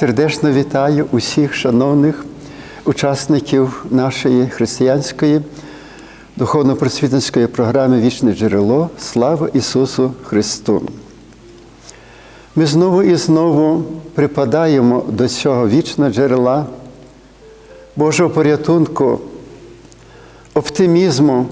Сердечно вітаю усіх шановних учасників нашої християнської духовно-просвітницької програми Вічне джерело. Слава Ісусу Христу! Ми знову і знову припадаємо до цього вічного джерела, Божого порятунку, оптимізму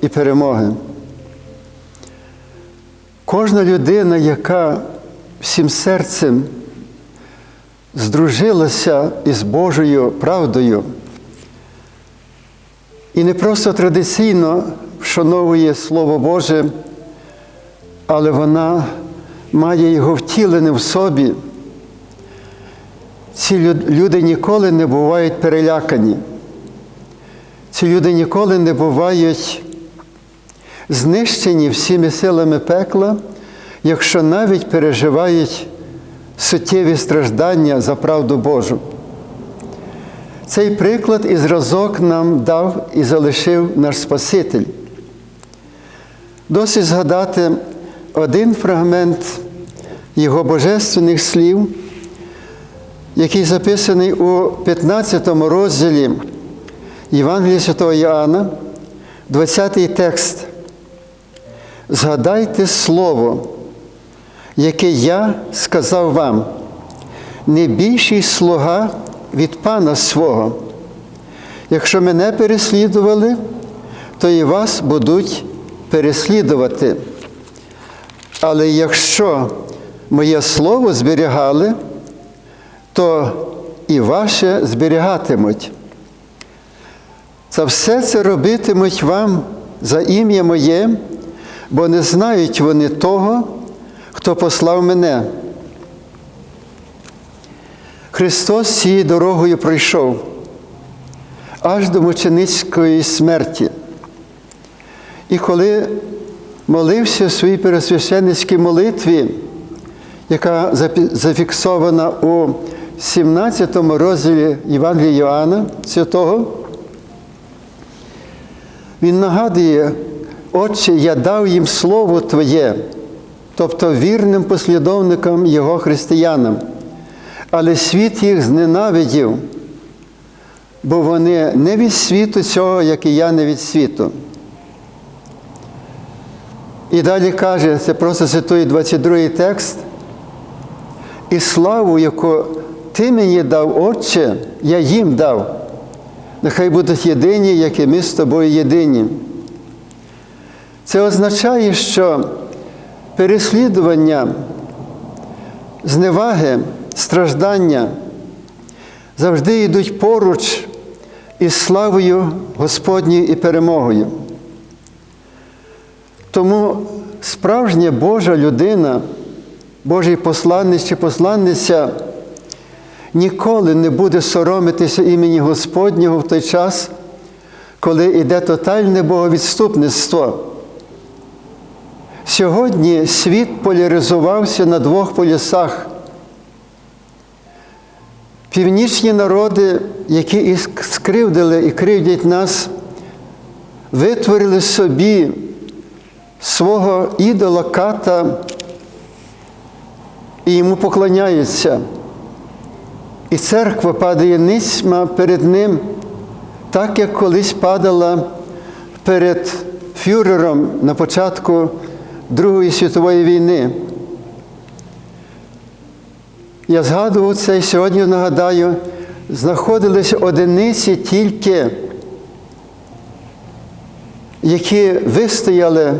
і перемоги. Кожна людина, яка всім серцем здружилася із Божою правдою і не просто традиційно вшановує Слово Боже, але вона має його втілене в собі. Ці люди ніколи не бувають перелякані. Ці люди ніколи не бувають знищені всіми силами пекла, якщо навіть переживають суттєві страждання за правду Божу. Цей приклад і зразок нам дав і залишив наш Спаситель. Досить згадати один фрагмент його божественних слів, який записаний у 15 розділі Євангелія Святого Іоанна, 20 текст. Згадайте слово, яке я сказав вам, не більший слуга від пана свого. Якщо мене переслідували, то і вас будуть переслідувати. Але якщо моє слово зберігали, то і ваше зберігатимуть. Це все це робитимуть вам за ім'я моє, бо не знають вони того, хто послав мене. Христос цією дорогою пройшов аж до мученицької смерті. І коли молився в своїй пересвященницькій молитві, яка зафіксована у 17 розділі Євангелія Йоанна Святого, він нагадує, Отче, я дав їм Слово Твоє, тобто вірним послідовникам Його християнам, але світ їх зненавидів, бо вони не від світу цього, як і я не від світу. І далі каже, це просто цитує 22 текст. І славу, яку ти мені дав, Отче, я їм дав. Нехай будуть єдині, як і ми з тобою єдині. Це означає, що переслідування, зневаги, страждання завжди йдуть поруч із славою Господньою і перемогою. Тому справжня Божа людина, Божий посланець чи посланниця ніколи не буде соромитися імені Господнього в той час, коли йде тотальне боговідступництво. Сьогодні світ поляризувався на двох полюсах. Північні народи, які і скривдили і кривдять нас, витворили собі свого ідола ката і йому поклоняються. І церква падає низьма перед ним, так як колись падала перед фюрером на початку Другої світової війни. Я згадував це і сьогодні нагадаю, знаходилися одиниці тільки, які вистояли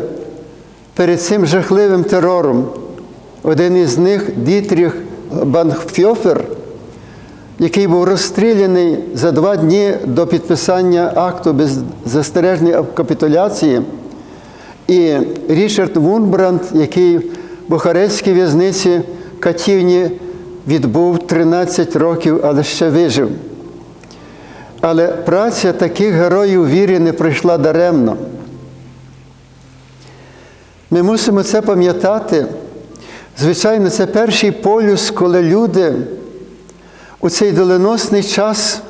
перед цим жахливим терором. Один із них Дітріх Банфьофер, який був розстріляний за два дні до підписання акту беззастережної капітуляції, і Річард Вунбранд, який в Бухарестській в'язниці катівні відбув 13 років, але ще вижив. Але праця таких героїв вірі не пройшла даремно. Ми мусимо це пам'ятати. Звичайно, це перший полюс, коли люди у цей доленосний час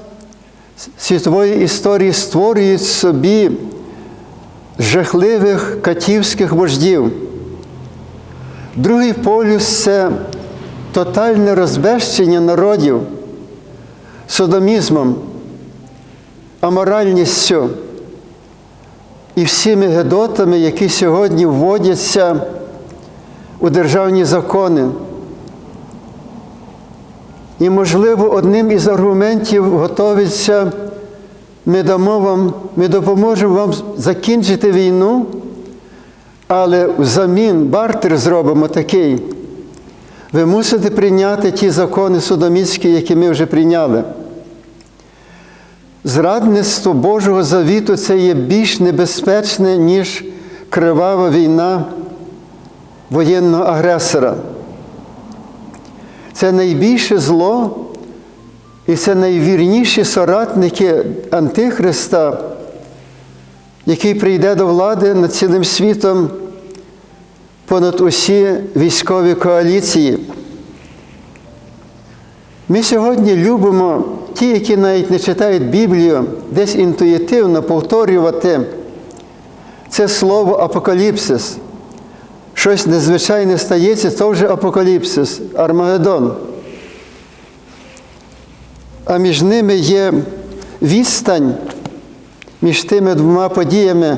світової історії створюють собі жахливих катівських вождів. Другий полюс це тотальне розбещення народів содомізмом, аморальністю і всіми гедотами, які сьогодні вводяться у державні закони. І, можливо, одним із аргументів готовиться, ми дамо вам, ми допоможемо вам закінчити війну, але взамін бартер зробимо такий. Ви мусите прийняти ті закони судоміцькі, які ми вже прийняли. Зрадництво Божого завіту це є більш небезпечне, ніж кривава війна воєнного агресора. Це найбільше зло і це найвірніші соратники Антихриста, який прийде до влади над цілим світом понад усі військові коаліції. Ми сьогодні любимо ті, які навіть не читають Біблію, десь інтуїтивно повторювати це слово апокаліпсис. Щось незвичайне стається, то вже апокаліпсис, Армагеддон. А між ними є відстань між тими двома подіями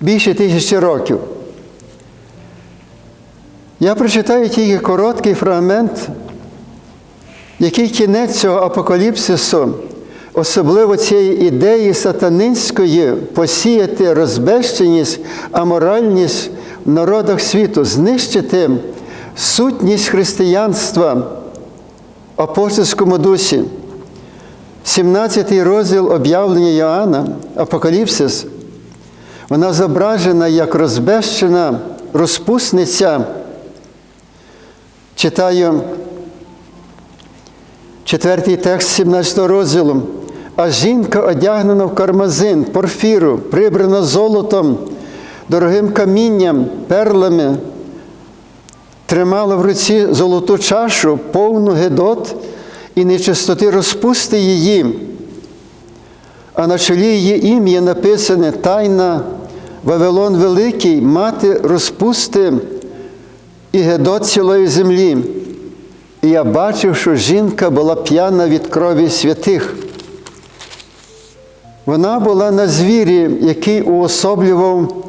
більше тисячі років. Я прочитаю тільки короткий фрагмент, який кінець цього апокаліпсису, особливо цієї ідеї сатанинської посіяти розбещеність, аморальність в народах світу, знищити сутність християнства апостольському дусі. 17 розділ об'явлення Йоанна, Апокаліпсис, вона зображена як розбещена розпусниця. Читаю четвертий текст 17 розділу. А жінка одягнена в кармазин, порфіру, прибрана золотом, дорогим камінням, перлами, тримала в руці золоту чашу, повну гедот і нечистоти розпусти її. А на чолі її ім'я написане Тайна Вавилон Великий, мати розпусти і гедот цілої землі. І я бачив, що жінка була п'яна від крові святих. Вона була на звірі, який уособлював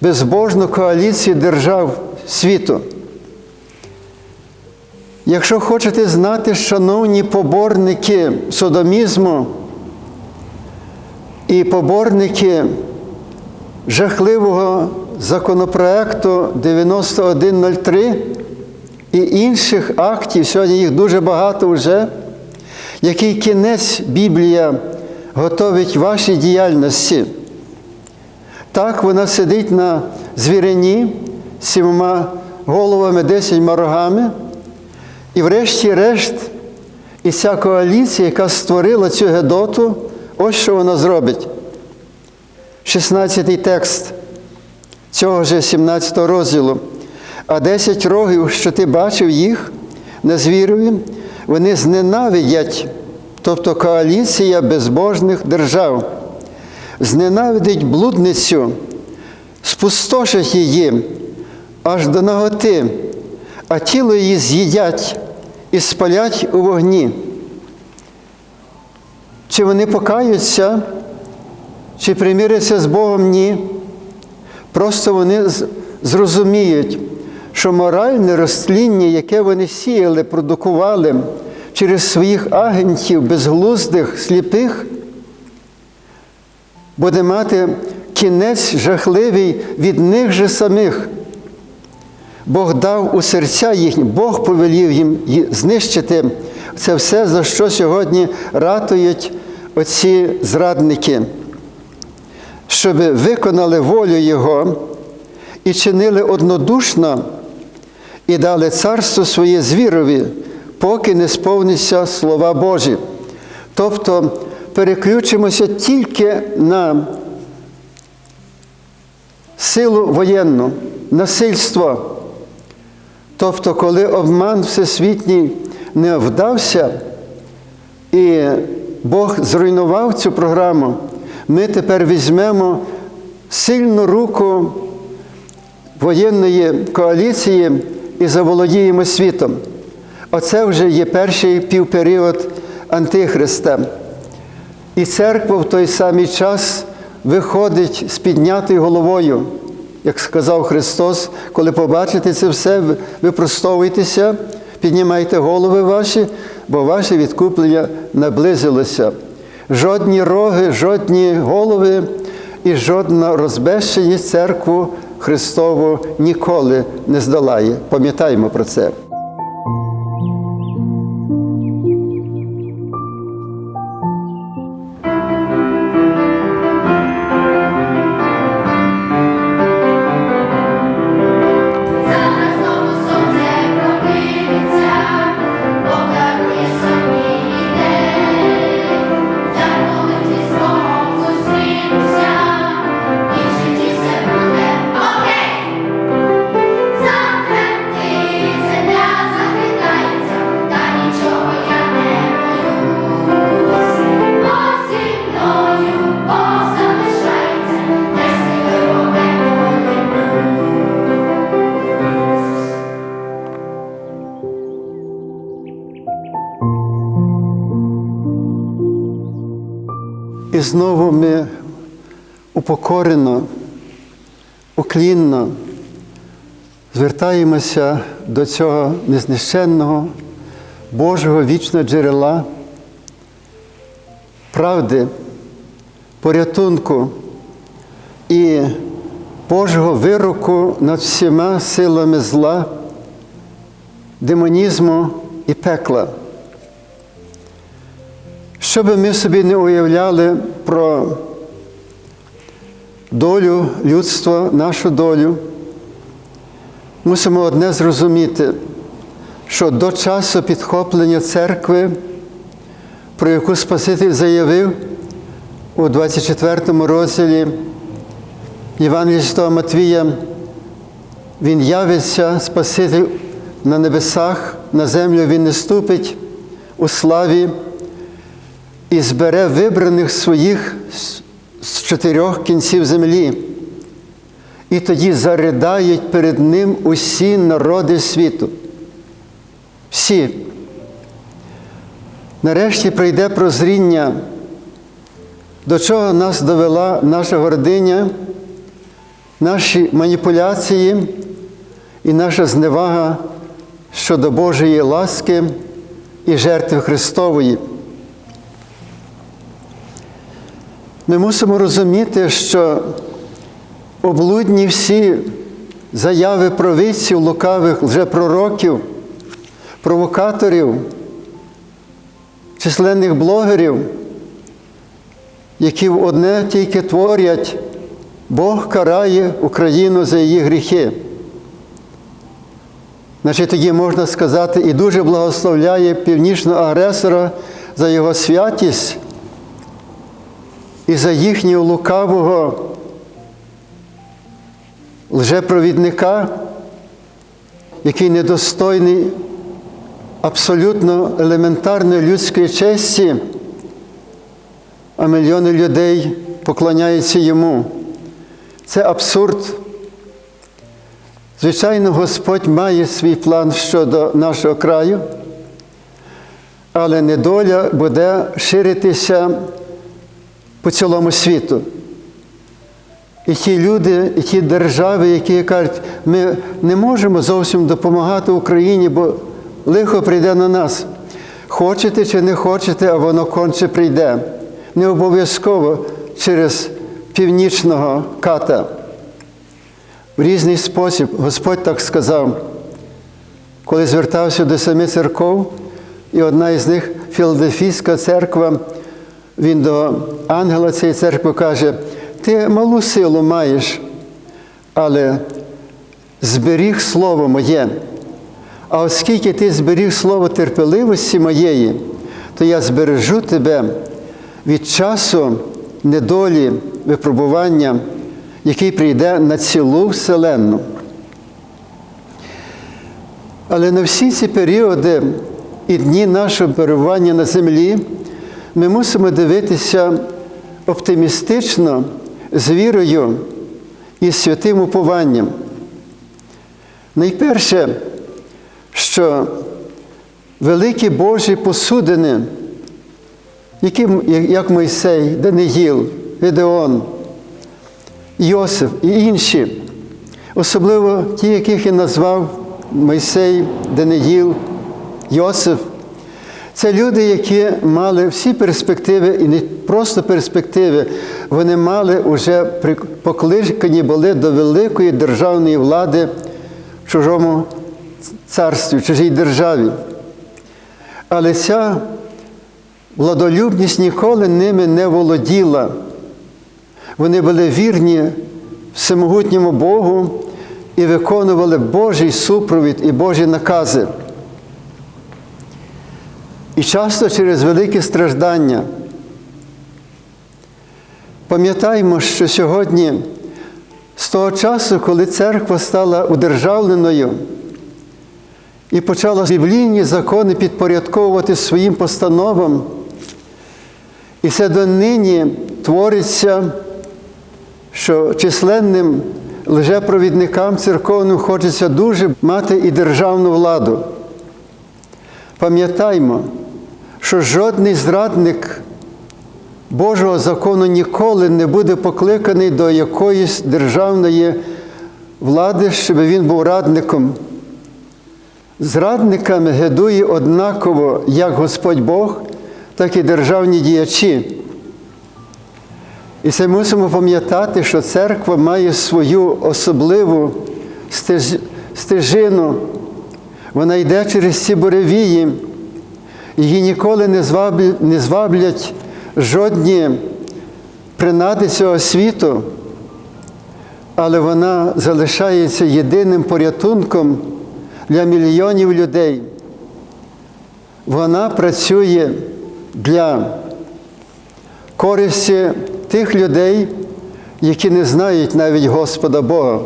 безбожну коаліцію держав світу. Якщо хочете знати, шановні поборники содомізму і поборники жахливого законопроекту 9103 і інших актів, сьогодні їх дуже багато вже, який кінець Біблія готовить вашій діяльності. Так вона сидить на звірині сімома головами, десятьма рогами, і врешті-решт, і ця коаліція, яка створила цю Гедоту, ось що вона зробить. 16 й текст цього ж 17 розділу. А 10 рогів, що ти бачив їх на звірові, вони зненавидять, тобто коаліція безбожних держав, зненавидить блудницю, спустошать її аж до наготи, а тіло її з'їдять і спалять у вогні. Чи вони покаються, чи примиряться з Богом? Ні. Просто вони зрозуміють, що моральне розтління, яке вони сіяли, продукували через своїх агентів, безглуздих, сліпих, буде мати кінець жахливий від них же самих. Бог дав у серця їхні, Бог повелів їм знищити це все, за що сьогодні ратують оці зрадники, щоб виконали волю Його і чинили однодушно і дали царство своє звірові, поки не сповниться слова Божі. Тобто переключимося тільки на силу воєнну, насильство. Тобто, коли обман всесвітній не вдався, і Бог зруйнував цю програму, ми тепер візьмемо сильну руку воєнної коаліції і заволодіємо світом. Оце вже є перший півперіод Антихриста. І церква в той самий час виходить з піднятою головою. Як сказав Христос, коли побачите це все, випростовуйтеся, піднімайте голови ваші, бо ваше відкуплення наблизилося. Жодні роги, жодні голови і жодна розбещеність церкву Христову ніколи не здолає. Пам'ятаємо про це. Знову ми упокорено, уклінно звертаємося до цього незнищенного Божого вічного джерела, правди, порятунку і Божого вироку над всіма силами зла, демонізму і пекла. Що би ми собі не уявляли про долю людства, нашу долю, мусимо одне зрозуміти, що до часу підхоплення церкви, про яку Спаситель заявив у 24 розділі Євангелія Святого Матвія, Він явиться, Спаситель на небесах, на землю Він не ступить у славі і збере вибраних своїх з- чотирьох кінців землі. І тоді заридають перед ним усі народи світу. Всі. Нарешті прийде прозріння, до чого нас довела наша гординя, наші маніпуляції і наша зневага щодо Божої ласки і жертви Христової. Ми мусимо розуміти, що облудні всі заяви провидців, лукавих лжепророків, провокаторів, численних блогерів, які одне тільки творять, Бог карає Україну за її гріхи. Значить, тоді можна сказати, і дуже благословляє північного агресора за його святість і за їхнього лукавого лжепровідника, який недостойний абсолютно елементарної людської честі, а мільйони людей поклоняються йому. Це абсурд. Звичайно, Господь має свій план щодо нашого краю, але недоля буде ширитися по цілому світу. І ті люди, і ті держави, які кажуть, ми не можемо зовсім допомагати Україні, бо лихо прийде на нас. Хочете чи не хочете, а воно конче прийде. Не обов'язково через північного ката. В різний спосіб Господь так сказав, коли звертався до семи церков, і одна із них Філадельфійська церква, він до ангела цієї церкви каже, ти малу силу маєш, але зберіг слово моє. А оскільки ти зберіг слово терпеливості моєї, то я збережу тебе від часу недолі, випробування, який прийде на цілу вселенну. Але на всі ці періоди і дні нашого перебування на землі ми мусимо дивитися оптимістично, з вірою і святим упованням. Найперше, що великі Божі посудини, які, як Мойсей, Даниїл, Гедеон, Йосиф і інші, особливо ті, яких я назвав Мойсей, Даниїл, Йосиф, це люди, які мали всі перспективи, і не просто перспективи, вони мали вже покликані були до великої державної влади в чужому царстві, в чужій державі. Але ця владолюбність ніколи ними не володіла. Вони були вірні всемогутньому Богу і виконували Божий супровід і Божі накази. І часто через великі страждання. Пам'ятаємо, що сьогодні, з того часу, коли церква стала удержавленою і почала біблійні закони підпорядковувати своїм постановам, і це донині твориться, що численним лжепровідникам церковним хочеться дуже мати і державну владу. Пам'ятаймо, що жодний зрадник Божого закону ніколи не буде покликаний до якоїсь державної влади, щоб він був радником. Зрадниками гидує однаково як Господь Бог, так і державні діячі. І це мусимо пам'ятати, що церква має свою особливу стежину. Вона йде через ці буревії, її ніколи не зваблять, жодні принади цього світу, але вона залишається єдиним порятунком для мільйонів людей. Вона працює для користі тих людей, які не знають навіть Господа Бога.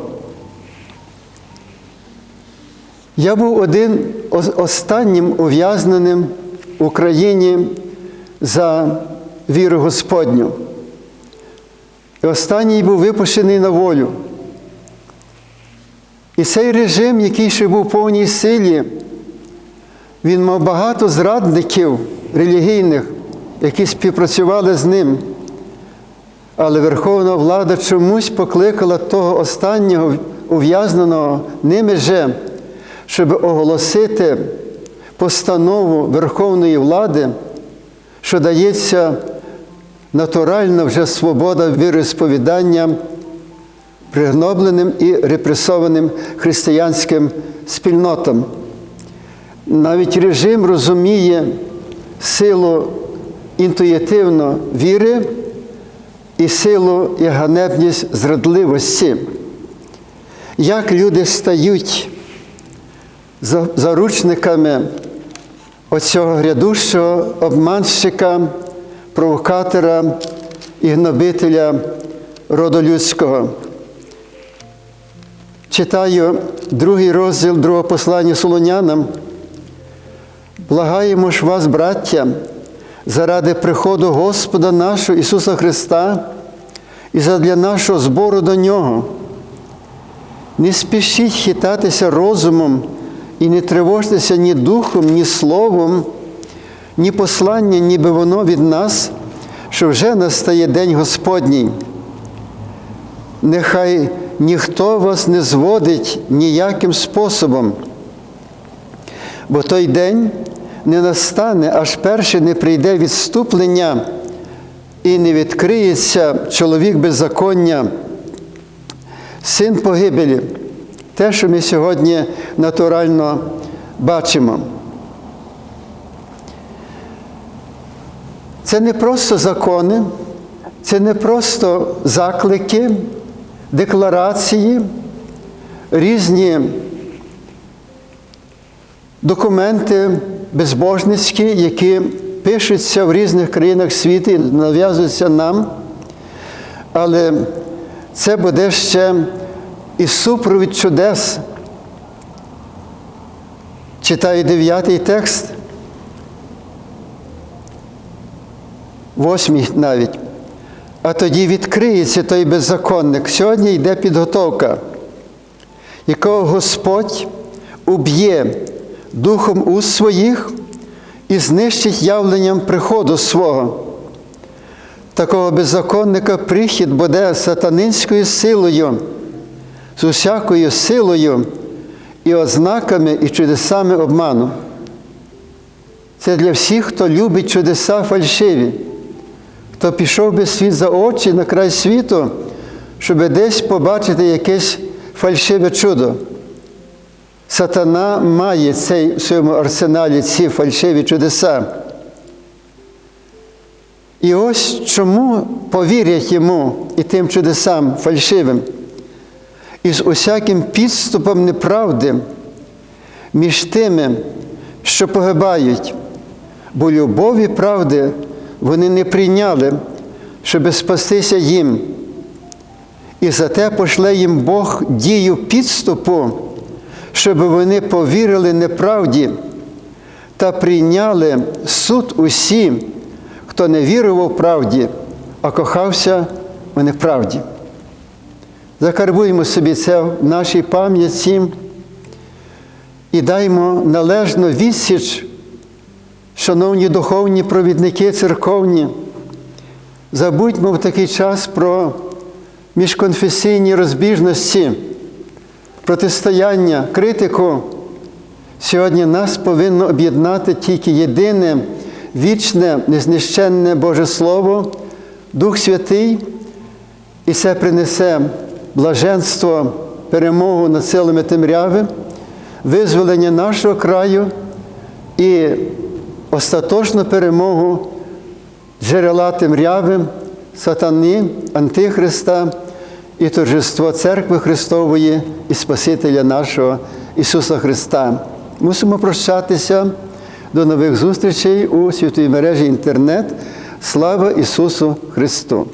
Я був один останнім ув'язненим Україні за віру Господню. І останній був випущений на волю. І цей режим, який ще був в повній силі, він мав багато зрадників релігійних, які співпрацювали з ним. Але Верховна влада чомусь покликала того останнього ув'язненого ними же, щоб оголосити постанову Верховної влади, що дається натуральна вже свобода віросповідання пригнобленим і репресованим християнським спільнотам. Навіть режим розуміє силу інтуїтивно віри і силу і ганебність зрадливості. Як люди стають заручниками оцього грядущого обманщика, провокатора і гнобителя роду людського. Читаю другий розділ другого послання Солонянам. Благаємо ж вас, браття, заради приходу Господа нашого Ісуса Христа і задля нашого збору до Нього. Не спішіть хитатися розумом і не тривожтеся ні духом, ні словом, ні посланням, ніби воно від нас, що вже настає День Господній. Нехай ніхто вас не зводить ніяким способом, бо той день не настане, аж перше не прийде відступлення і не відкриється чоловік беззаконня, син погибелі. Те, що ми сьогодні натурально бачимо. Це не просто закони, це не просто заклики, декларації, різні документи безбожницькі, які пишуться в різних країнах світу і нав'язуються нам. Але це буде ще і супровід чудес. Читаю дев'ятий текст, восьмий навіть. А тоді відкриється той беззаконник. Сьогодні йде підготовка, якого Господь уб'є духом уст своїх і знищить явленням приходу свого. Такого беззаконника прихід буде сатанинською силою, з усякою силою і ознаками і чудесами обману. Це для всіх, хто любить чудеса фальшиві, хто пішов би світ за очі на край світу, щоб десь побачити якесь фальшиве чудо. Сатана має цей, в своєму арсеналі ці фальшиві чудеса. І ось чому повірять йому і тим чудесам фальшивим, і з усяким підступом неправди між тими, що погибають, бо любові правди вони не прийняли, щоб спастися їм. І зате пошле їм Бог дію підступу, щоб вони повірили неправді та прийняли суд усі, хто не вірував правді, а кохався у неправді. Закарбуємо собі це в нашій пам'яті і даймо належну відсіч, шановні духовні провідники церковні. Забудьмо в такий час про міжконфесійні розбіжності, протистояння, критику. Сьогодні нас повинно об'єднати тільки єдине, вічне, незнищенне Боже Слово, Дух Святий, і це принесе блаженство, перемогу над силами темряви, визволення нашого краю і остаточну перемогу джерела темряви, сатани, Антихриста і торжество Церкви Христової і Спасителя нашого Ісуса Христа. Мусимо прощатися до нових зустрічей у святої мережі інтернет. Слава Ісусу Христу!